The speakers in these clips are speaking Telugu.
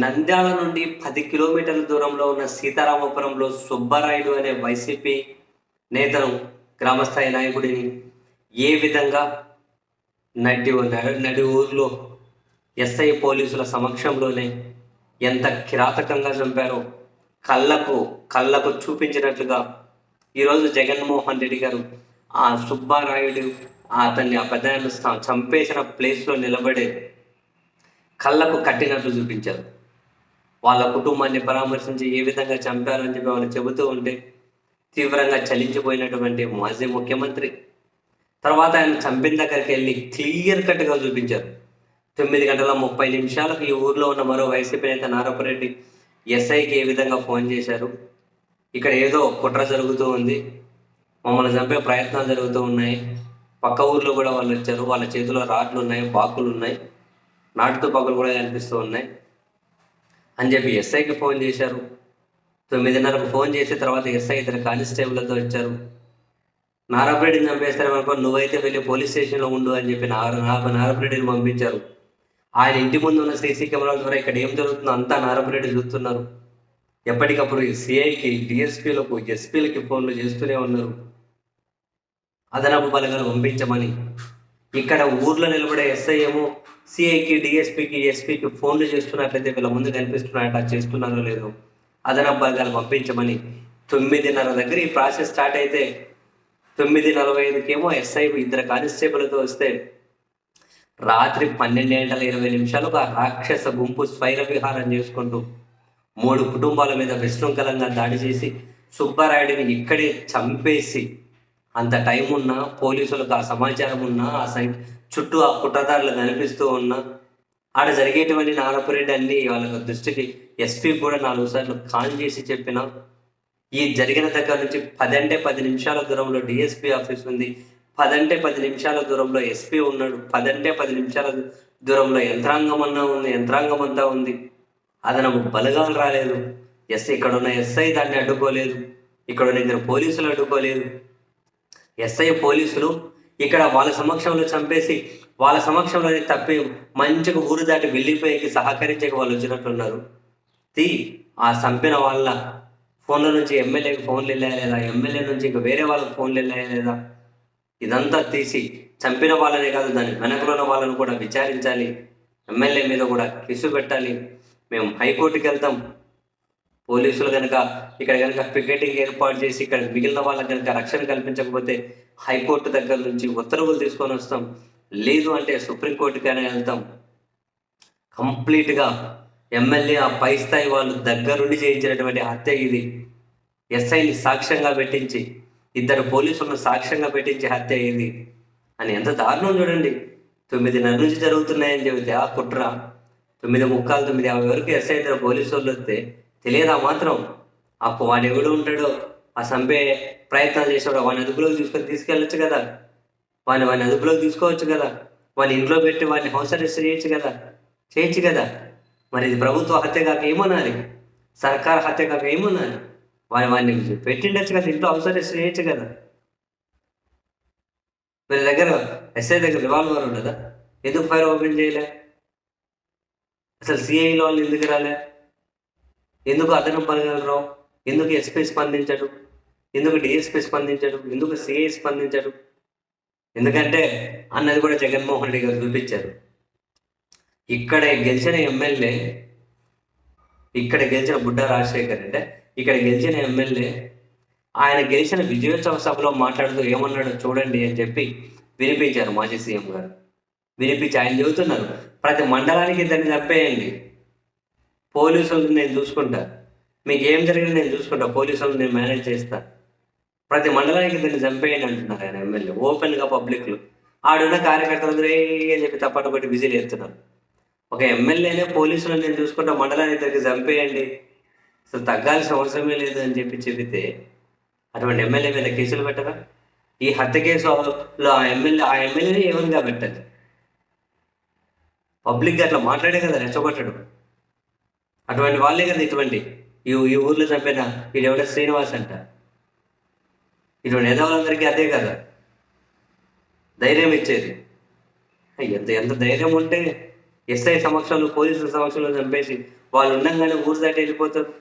నంద్యాల నుండి పది కిలోమీటర్ల దూరంలో ఉన్న సీతారామపురంలో సుబ్బారాయుడు అనే వైసీపీ నేతను గ్రామస్థాయి నాయకుడిని ఏ విధంగా నడి నడి- ఊర్లో ఎస్ఐ పోలీసుల సమక్షంలోనే ఎంత కిరాతకంగా చంపారో కళ్ళకు కళ్ళకు చూపించినట్లుగా ఈరోజు జగన్మోహన్ రెడ్డి గారు ఆ సుబ్బారాయుడు అతన్ని ఆ పెద్ద చంపేసిన ప్లేస్లో నిలబడే కళ్ళకు కట్టినట్లు చూపించారు. వాళ్ళ కుటుంబాన్ని పరామర్శించి ఏ విధంగా చంపారని చెప్పి వాళ్ళు చెబుతూ ఉంటే తీవ్రంగా చలించిపోయినటువంటి మాజీ ముఖ్యమంత్రి తర్వాత ఆయన చంపిన దగ్గరికి వెళ్ళి క్లియర్ కట్గా చూపించారు. తొమ్మిది గంటల ముప్పై నిమిషాలకు ఈ ఊర్లో ఉన్న మరో వైసీపీ నేత నారపరెడ్డి ఎస్ఐకి ఏ విధంగా ఫోన్ చేశారు. ఇక్కడ ఏదో కుట్ర జరుగుతూ ఉంది. మమ్మల్ని చంపే ప్రయత్నాలు జరుగుతూ ఉన్నాయి. పక్క ఊర్లో కూడా వాళ్ళు వచ్చారు. వాళ్ళ చేతిలో రాడ్లు ఉన్నాయి బాకులు ఉన్నాయి. నాటుతో పగులు కూడా కనిపిస్తూ ఉన్నాయి. అని చెప్పి ఎస్ఐకి ఫోన్ చేశారు. తొమ్మిదిన్నరకు ఫోన్ చేసిన తర్వాత ఎస్ఐ ఇద్దరు కానిస్టేబుల్తో వచ్చారు. నారాపరెడ్డిని చంపేస్తారనుకో నువ్వైతే వెళ్ళి పోలీస్ స్టేషన్లో ఉండు అని చెప్పి నార నా- నారాపరెడ్డిని పంపించారు. ఆయన ఇంటి ముందు ఉన్న సీసీ కెమెరాల ద్వారా ఇక్కడ ఏం జరుగుతుందో అంతా నారాపరెడ్డి చూస్తున్నారు. ఎప్పటికప్పుడు సిఐకి డిఎస్పీలకు ఎస్పీలకి ఫోన్లు చేస్తూనే ఉన్నారు. అదనపు బలగాలు పంపించమని. ఇక్కడ ఊర్లో నిలబడే ఎస్ఐ ఏమో సిఐకి డిఎస్పీకి ఎస్పీకి ఫోన్లు చేస్తున్నట్లయితే వీళ్ళ ముందు కనిపిస్తున్నారట చేస్తున్నారో లేదో అదనపు బలగాలు పంపించమని తొమ్మిదిన్నర దగ్గర ఈ ప్రాసెస్ స్టార్ట్ అయితే తొమ్మిది నలభై ఐదుకేమో ఎస్ఐ ఇద్దరు కానిస్టేబుల్తో వస్తే రాత్రి పన్నెండు గంటల ఇరవై నిమిషాలు ఒక రాక్షస గుంపు స్వైర విహారం చేసుకుంటూ మూడు కుటుంబాల మీద విశృంఖలంగా దాడి చేసి సుబ్బారాయుడిని ఇక్కడే చంపేసి అంత టైం ఉన్నా పోలీసులకు ఆ సమాచారం ఉన్నా ఆ సై చుట్టూ ఆ కుట్రదారులు కనిపిస్తూ ఉన్నా ఆడ జరిగేటువంటి నారపురెడ్డి అన్ని వాళ్ళ దృష్టికి ఎస్పీ కూడా నాలుగు సార్లు కాల్ చేసి చెప్పిన ఈ జరిగిన దగ్గర నుంచి పదంటే పది నిమిషాల దూరంలో డిఎస్పీ ఆఫీస్ ఉంది పదంటే పది నిమిషాల దూరంలో ఎస్పీ ఉన్నాడు పదంటే పది నిమిషాల దూరంలో యంత్రాంగం అన్నా ఉంది యంత్రాంగం అంతా ఉంది. అదనము బలగాలు రాలేదు. ఎస్ ఇక్కడ ఉన్న ఎస్ఐ దాన్ని అడ్డుకోలేదు. ఇక్కడ ఉన్న ఇద్దరు పోలీసులు అడ్డుకోలేదు. ఎస్ఐ పోలీసులు ఇక్కడ వాళ్ళ సమక్షంలో చంపేసి వాళ్ళ సమక్షంలో తప్పి మంచిగా ఊరు దాటి వెళ్ళిపోయేకి సహకరించక వాళ్ళు వచ్చినట్లున్నారు తీ ఆ చంపిన వాళ్ళ ఫోన్ల నుంచి ఎమ్మెల్యేకి ఫోన్లు వెళ్ళాయా లేదా? ఎమ్మెల్యే నుంచి ఇంకా వేరే వాళ్ళకి ఫోన్లు వెళ్ళాయా లేదా? ఇదంతా తీసి చంపిన వాళ్ళనే కాదు దాని వెనకలో ఉన్న వాళ్ళని కూడా విచారించాలి. ఎమ్మెల్యే మీద కూడా కేసు పెట్టాలి. మేము హైకోర్టుకి వెళ్తాం. పోలీసులు కనుక ఇక్కడ కనుక పికెటింగ్ ఏర్పాటు చేసి ఇక్కడ మిగిలిన వాళ్ళకి కనుక రక్షణ కల్పించకపోతే హైకోర్టు దగ్గర నుంచి ఉత్తర్వులు తీసుకొని వస్తాం. లేదు అంటే సుప్రీంకోర్టుకైనా వెళ్తాం. కంప్లీట్గా ఎమ్మెల్యే ఆ పై స్థాయి వాళ్ళు దగ్గరుండి చేయించినటువంటి హత్య ఇది. ఎస్ఐని సాక్ష్యంగా పెట్టించి ఇద్దరు పోలీసులను సాక్ష్యంగా పెట్టించి హత్య ఇది. అని ఎంత దారుణం చూడండి. తొమ్మిదిన్నర నుంచి జరుగుతున్నాయని చెబితే ఆ కుట్ర. తొమ్మిది ముక్కాలు తొమ్మిది యాభై వరకు ఎస్ఐ ఇద్దరు పోలీసు వాళ్ళు వస్తే తెలియదా మాత్రం? అప్పు వాడు ఎవడు ఉంటాడో? ఆ చంపే ప్రయత్నాలు చేసాడు వాడిని అదుపులోకి తీసుకొని తీసుకెళ్ళొచ్చు కదా? వాడిని వాడిని అదుపులోకి తీసుకోవచ్చు కదా? వాడిని ఇంట్లో పెట్టి వాడిని హౌస్ అరెస్ట్ చేయొచ్చు కదా? చేయొచ్చు కదా? మరి ఇది ప్రభుత్వ హత్య కాక ఏమనాలి సర్కార్ హత్య కాక ఏమనాలి వాడిని వాడిని పెట్టిండొచ్చు కదా ఇంట్లో హౌస్ అరెస్ట్ చేయొచ్చు కదా? వీళ్ళ దగ్గర ఎస్ఐ దగ్గర రివాల్వర్ ఉండదా? ఎందుకు ఫైర్ ఓపెన్ చేయలే? అసలు సిఐలో వాళ్ళు ఎందుకు రాలే? ఎందుకు అదనం పలగలరావు ఎందుకు ఎస్పీ స్పందించడు ఎందుకు డిఎస్పీ స్పందించడు ఎందుకు సిఐ స్పందించడు ఎందుకంటే అన్నది కూడా జగన్మోహన్ రెడ్డి గారు చూపించారు. ఇక్కడ గెలిచిన ఎమ్మెల్యే ఇక్కడ గెలిచిన బుడ్డ రాజశేఖర్ అంటే ఇక్కడ గెలిచిన ఎమ్మెల్యే ఆయన గెలిచిన విజయోత్సవ సభలో మాట్లాడుతూ ఏమన్నాడో చూడండి అని చెప్పి వినిపించారు మాజీ సీఎం గారు. వినిపించి ఆయన చెబుతున్నారు ప్రతి మండలానికి ఇద్దరిని తప్పేయండి. పోలీసులను నేను చూసుకుంటా. మీకు ఏం జరిగినా నేను చూసుకుంటా. పోలీసులను నేను మేనేజ్ చేస్తా. ప్రతి మండలానికి దీన్ని చంపేయండి అంటున్నారు ఆయన ఎమ్మెల్యే. ఓపెన్గా పబ్లిక్లో ఆడున్న కార్యకర్తలందరూ "ఏ" అని చెప్పి తప్పట కొట్టి బిజీలు ఎత్తున్నారు ఒక ఎమ్మెల్యేనే పోలీసులను నేను చూసుకుంటా. మండలానికి ఇద్దరికి చంపేయండి. అసలు తగ్గాల్సిన అవసరమే లేదు అని చెప్పి చెబితే అటువంటి ఎమ్మెల్యే మీద కేసులు పెట్టరా? ఈ హత్య కేసులో ఆ ఎమ్మెల్యే ఆ ఎమ్మెల్యేని ఏమనిగా పెట్టదు పబ్లిక్గా అట్లా మాట్లాడే కదా రెచ్చగొట్టడు. అటువంటి వాళ్ళే కదా ఇటువంటి. ఈ ఈ ఊర్లో చంపిన వీడు శ్రీనివాస్ అంట. ఇటువంటి ఎదవాళ్ళందరికీ అదే కదా. ధైర్యం ఇచ్చేది. ఎంత ఎంత ధైర్యం ఉంటే ఎస్ఐ సమక్షంలో పోలీసుల సమక్షంలో చంపేసి వాళ్ళు ఉండగానే ఊరు దాటి వెళ్ళిపోతారు.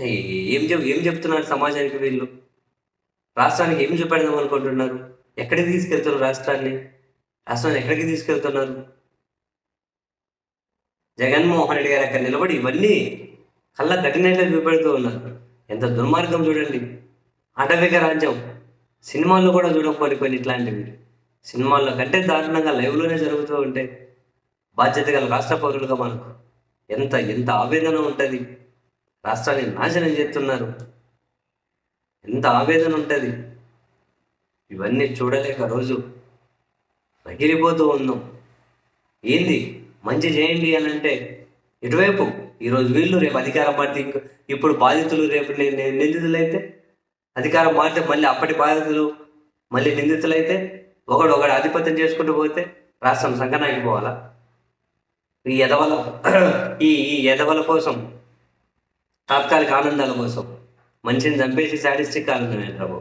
ఏం చెప్ ఏం చెప్తున్నారు సమాజానికి వీళ్ళు? రాష్ట్రానికి ఏం చెప్పేద్దాం అనుకుంటున్నారు? ఎక్కడికి తీసుకెళ్తున్నారు రాష్ట్రాన్ని? రాష్ట్రాన్ని ఎక్కడికి తీసుకెళ్తున్నారు? జగన్మోహన్ రెడ్డి గారు అక్కడ నిలబడి ఇవన్నీ కళ్ళ కఠినట్లు చూపెడుతూ ఉన్నారు. ఎంత దుర్మార్గం చూడండి. అటవిక రాజ్యం. సినిమాల్లో కూడా చూడకపోయి కొన్ని ఇట్లాంటివి. సినిమాల్లో కంటే దారుణంగా లైవ్లోనే జరుగుతూ ఉంటే బాధ్యత గల రాష్ట్ర పౌరులుగా మనకు ఎంత ఎంత ఆవేదన ఉంటుంది. రాష్ట్రాన్ని నాశనం చేస్తున్నారు. ఎంత ఆవేదన ఉంటుంది. ఇవన్నీ చూడలేక రోజు రగిలిపోతూ ఉన్నాం. ఏంది? మంచి చేయండి అని అంటే ఇటువైపు ఈరోజు వీళ్ళు రేపు అధికారం మారితే ఇంకో- ఇప్పుడు బాధితులు రేపు నిందితులైతే అధికారం మారితే మళ్ళీ అప్పటి బాధితులు మళ్ళీ నిందితులైతే ఒకడు ఒకడు ఆధిపత్యం చేసుకుంటూ పోతే రాష్ట్రం సంకనాగిపోవాలా ఈ ఎదవల ఈ ఈ ఎదవల కోసం తాత్కాలిక ఆనందాల కోసం మనిషిని చంపేసి శాటిస్టిక్ ఆనందమే బాబు